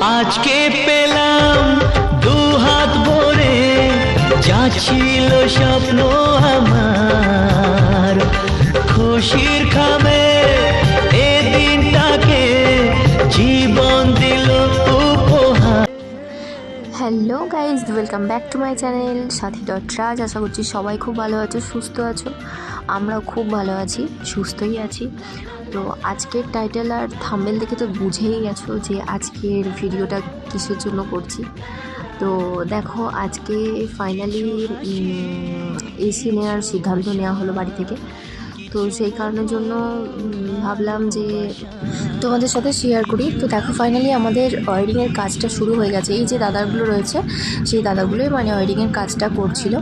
আজকে পেলাম দু হাত ভরে, যা ছিল স্বপ্ন আমার। খুশির খামে এ দিনটাকে জীবন দিল hello guys welcome back to my channel Sathi dot Raj. আশা করছি সবাই খুব ভালো আছো, সুস্থ আছো। আমরাও খুব ভালো আছি, সুস্থই আছি। তো আজকের টাইটেল আর থাম্বেল দেখে তো বুঝেই গেছো যে আজকের ভিডিওটা কিসের জন্য করছি। তো দেখো, আজকে ফাইনালি এসি নেওয়ার সিদ্ধান্ত নেওয়া হলো বাড়ি থেকে। তো সেই কারণের জন্য ভাবলাম যে তোমাদের সাথে শেয়ার করি। তো দেখো ফাইনালি আমাদের ওয়ারিংয়ের কাজটা শুরু হয়ে গেছে। এই যে দাদাগুলো রয়েছে, সেই দাদাগুলোই মানে ওয়ারিংয়ের কাজটা করছিল।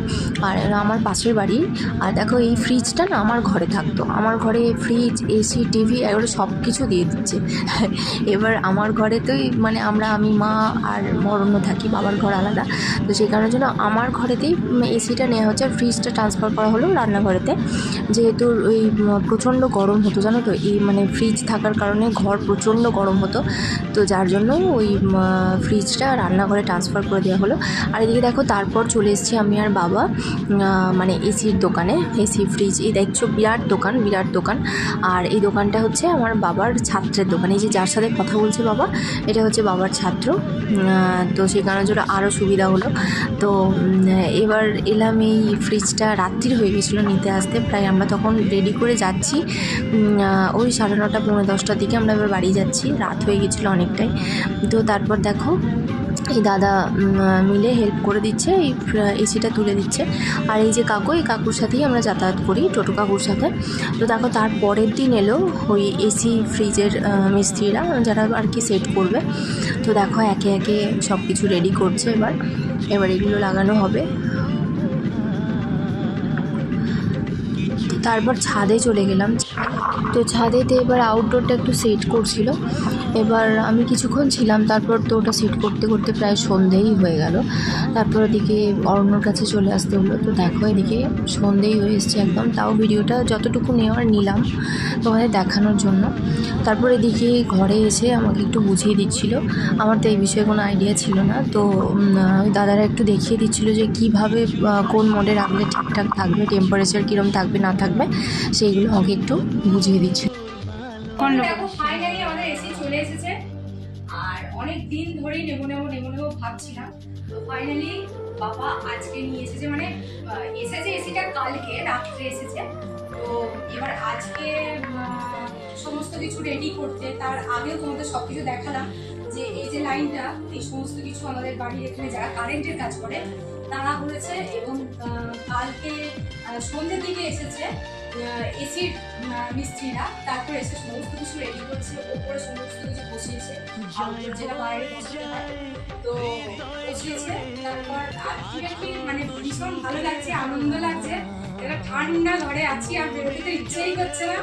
আর আমার পাশের বাড়ি, আর দেখো এই ফ্রিজটা না আমার ঘরে থাকতো। আমার ঘরে ফ্রিজ এসি টিভি এগুলো সব কিছু দিয়ে দিচ্ছে। এবার আমার ঘরেতেই মানে আমরা, আমি, মা আর মরণ্য থাকি, বাবার ঘর আলাদা। তো সেই কারণের জন্য আমার ঘরেতেই এসিটা নেওয়া হচ্ছে আর ফ্রিজটা ট্রান্সফার করা হলো রান্নাঘরেতে। যেহেতু ওই প্রচণ্ড গরম হতো, জানো তো? এই মানে ফ্রিজ থাকার কারণে ঘর প্রচণ্ড গরম হতো। তো যার জন্য ওই ফ্রিজটা রান্নাঘরে ট্রান্সফার করে দেওয়া হলো। আর এদিকে দেখো, তারপর চলে এসেছি আমি আর বাবা মানে এসির দোকানে। এসি ফ্রিজ এই দেখছ বিরাট দোকান বিরাট দোকান। আর এই দোকানটা হচ্ছে আমার বাবার ছাত্রের দোকান। এই যে যার সাথে কথা বলছে বাবা, এটা হচ্ছে বাবার ছাত্র। তো সেই কারণের জন্য আরও সুবিধা হলো। তো এবার এলাম এই ফ্রিজটা রাত্রির হয়ে গেছিল নিতে আসতে। প্রায় আমরা তখন রেডি করে যাচ্ছি। ওই সাড়ে নটা, পৌনে দশটার দিকে আমরা এবার বাড়ি যাচ্ছি, রাত হয়ে গেছিল অনেকটাই। তো তারপর দেখো, এই দাদা মিলে হেল্প করে দিচ্ছে, এই এসিটা তুলে দিচ্ছে। আর এই যে কাকু, এই কাকুর সাথেই আমরা যাতায়াত করি, টোটো কাকুর সাথে। তো দেখো, তার পরের দিন এলো ওই এসি ফ্রিজের মিস্ত্রিরা, যারা আর কি সেট করবে। তো দেখো, একে একে সব কিছু রেডি করছে এবার। এবার এগুলো লাগানো হবে। তারপর ছাদে চলে গেলাম। তো ছাদেতে এবার আউটডোরটা একটু সেট করছিল। এবার আমি কিছুক্ষণ ছিলাম, তারপর তো ওটা সেট করতে করতে প্রায় সন্ধেই হয়ে গেল। তারপর এদিকে অরণ্যর কাছে চলে আসতে হলো, তো দেখো এদিকে সন্ধেই হয়ে এসছে একদম। তাও ভিডিওটা যতটুকু নেওয়ার নিলাম তোমাদের দেখানোর জন্য। তারপর এদিকে ঘরে এসে আমাকে একটু বুঝিয়ে দিচ্ছিল। আমার তো এই বিষয়ে কোনো আইডিয়া ছিল না, তো দাদারা একটু দেখিয়ে দিচ্ছিল যে কীভাবে কোন মোডে রাখলে ঠিকঠাক থাকবে টেম্পারেচার কীরকম থাকবে, না থাকবে, সেইগুলো আমাকে একটু বুঝিয়ে দিচ্ছিল। চলে এসেছে। আর অনেক দিন ধরেই নেব নেব নেব নেব ভাবছিলাম। তো ফাইনালি বাবা আজকে নিয়ে এসেছে মানে এসেছে এসিটা কালকে, রাত্রে এসেছে। তো এবার আজকে সমস্ত কিছু রেডি করতে, তার আগেও তোমাদের সব কিছু দেখালাম যে এই যে লাইনটা এই সমস্ত কিছু আমাদের বাড়ির এখানে যারা কারেন্টের কাজ করে, তারা বলেছে এবং কালকে সন্ধ্যের দিকে এসেছে। এসির মিস্ত্রিরা তারপর এসে সমস্ত কিছু রেডি করছে ওপরে সমস্ত কিছু বসিয়েছে। যেটা বাইরে তো বসিয়েছে তারপর আলটিমেটলি মানে ভীষণ ভালো লাগছে আনন্দ লাগছে। এটা ঠান্ডা ঘরে আছি আর বেরোতে তো ইচ্ছেই করছে না।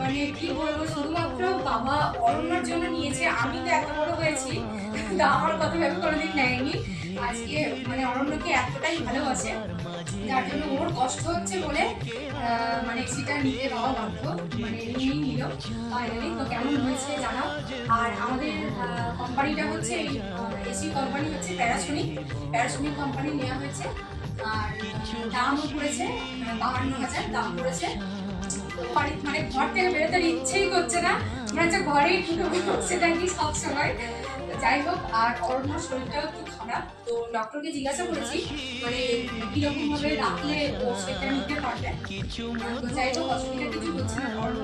মানে কি বলব শুধুমাত্র বাবা অরণ্যর জন্য নিয়েছে আমি তো এত বড় হয়েছি তা আমার কথা ভেবে কোনোদিন নেয়নি। আজকে মানে অরণ্যকে এতটাই ভালোবাসে যার জন্য ওর কষ্ট হচ্ছে বলে মানে সেটা নিতে বাবা বাধ্য মানে নিয়েই নিল ফাইনালি তো কেমন হয়েছে জানাও। আর আমাদের কোম্পানিটা হচ্ছে এসি কোম্পানি হচ্ছে প্যারাসোনিক প্যারাসোনিক কোম্পানি নেওয়া হয়েছে। আর দামও পড়েছে বাহান্ন হাজার দাম পড়েছে। বাড়ি মানে ঘর থেকে বেরোতে ইচ্ছেই করছে না মনে হচ্ছে ঘরেই ঢুকে সেটা কি সবসময়। যাই হোক, আর অরণ্যর শরীরটাও একটু খারাপ, তো ডক্টরকে জিজ্ঞাসা করেছি মানে কীরকম ভাবে রাখলে ও সেটা নিতে পারবে? যাই হোক, অসুবিধা কিছু হচ্ছে না। অরণ্য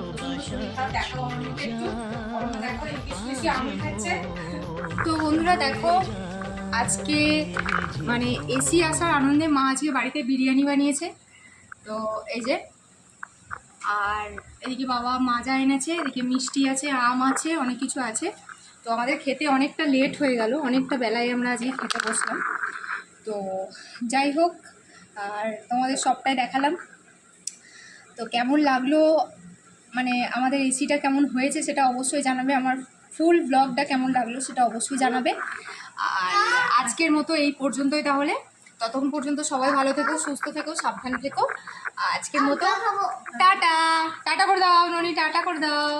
শরীর খারাপ দেখো অরণ্যকে একটু। অরণ্য দেখো, এই বেশি আম খাচ্ছে। তো বন্ধুরা, দেখো, আজকে মানে এসি আসার আনন্দে মা আজকে বাড়িতে বিরিয়ানি বানিয়েছে। তো এই যে আর এদিকে বাবা মাজা এনেছে, এদিকে মিষ্টি আছে, আম আছে, অনেক কিছু আছে। তো আমাদের খেতে অনেকটা লেট হয়ে গেল, অনেকটা বেলায় আমরা আজকে খেতে বসলাম। তো যাই হোক, আর তোমাদের সবটাই দেখালাম। তো কেমন লাগল? মানে আমাদের এসিটা কেমন হয়েছে সেটা অবশ্যই জানাবে। আমার ফুল ব্লগটা কেমন লাগল সেটা অবশ্যই জানাবে। আর আজকের মতো এই পর্যন্তই তাহলে। ততক্ষণ পর্যন্ত সবাই ভালো থেকো সুস্থ থেকো সাবধানে থেকো। আজকের মতো টাটা। টাটা করে দাও ননি টাটা করে দাও।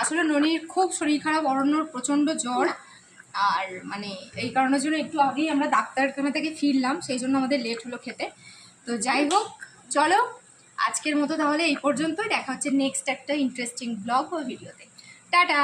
আসলে ননির খুব শরীর খারাপ অরণ্যর প্রচণ্ড জ্বর। আর মানে এই কারণের জন্য একটু আগেই আমরা ডাক্তারখানা থেকে ফিরলাম সেই জন্য আমাদের লেট হলো খেতে। তো যাই হোক চলো আজকের মতো তাহলে এই পর্যন্তই। দেখা হচ্ছে নেক্সট একটা ইন্টারেস্টিং ব্লগ ও ভিডিওতে টাটা!